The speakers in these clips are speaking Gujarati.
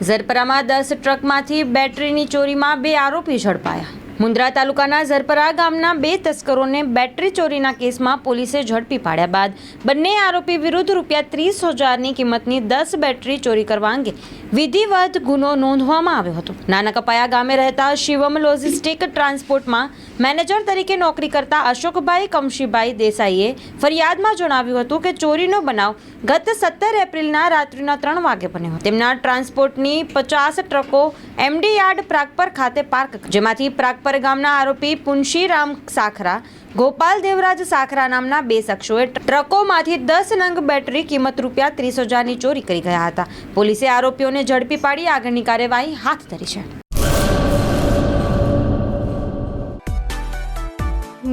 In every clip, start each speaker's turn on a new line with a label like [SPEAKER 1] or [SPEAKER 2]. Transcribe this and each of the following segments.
[SPEAKER 1] ઝરપરામાં દસ ટ્રકમાંથી બેટરીની ચોરીમાં બે આરોપી ઝડપાયા. મુન્દ્રા તાલુકાના ઝરપરા ગામના બે તસ્કરોને બેટરી ચોરીના કેસમાં પોલીસે ઝડપી પાડ્યા બાદ બંને આરોપી વિરુદ્ધ રૂપિયા ત્રીસ હજારની કિંમતની દસ બેટરી ચોરી કરવા અંગે વિધિવત ગુનો નોંધવામાં આવ્યો હતો. નાના કપાયા ગામે રહેતા શિવમ લોજિસ્ટિક ટ્રાન્સપોર્ટમાં મેનેજર તરીકે નોકરી કરતા અશોકભાઈ કમશીભાઈ દેસાઈએ ફરિયાદમાં જણાવ્યું હતું કે ચોરીનો બનાવ ગત સત્તર એપ્રિલના રાત્રિના ત્રણ વાગે બન્યો તેમના ટ્રાન્સપોર્ટની પચાસ ટ્રકો એમડી યાર્ડ પ્રાગપર ખાતે પાર્ક જેમાંથી પ્રાગપર ગામના આરોપી પુનશીરામ સાખરા, ગોપાલ દેવરાજ સાખરા નામના બે શખ્સોએ ટ્રકોમાંથી દસ નંગ બેટરી કિંમત રૂપિયા ત્રીસ હજારની ચોરી કરી ગયા હતા. પોલીસે આરોપીઓને ઝડપી પાડી આગળની કાર્યવાહી હાથ ધરી છે.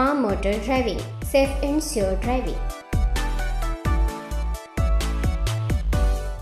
[SPEAKER 2] મા motor driving, safe and sure driving.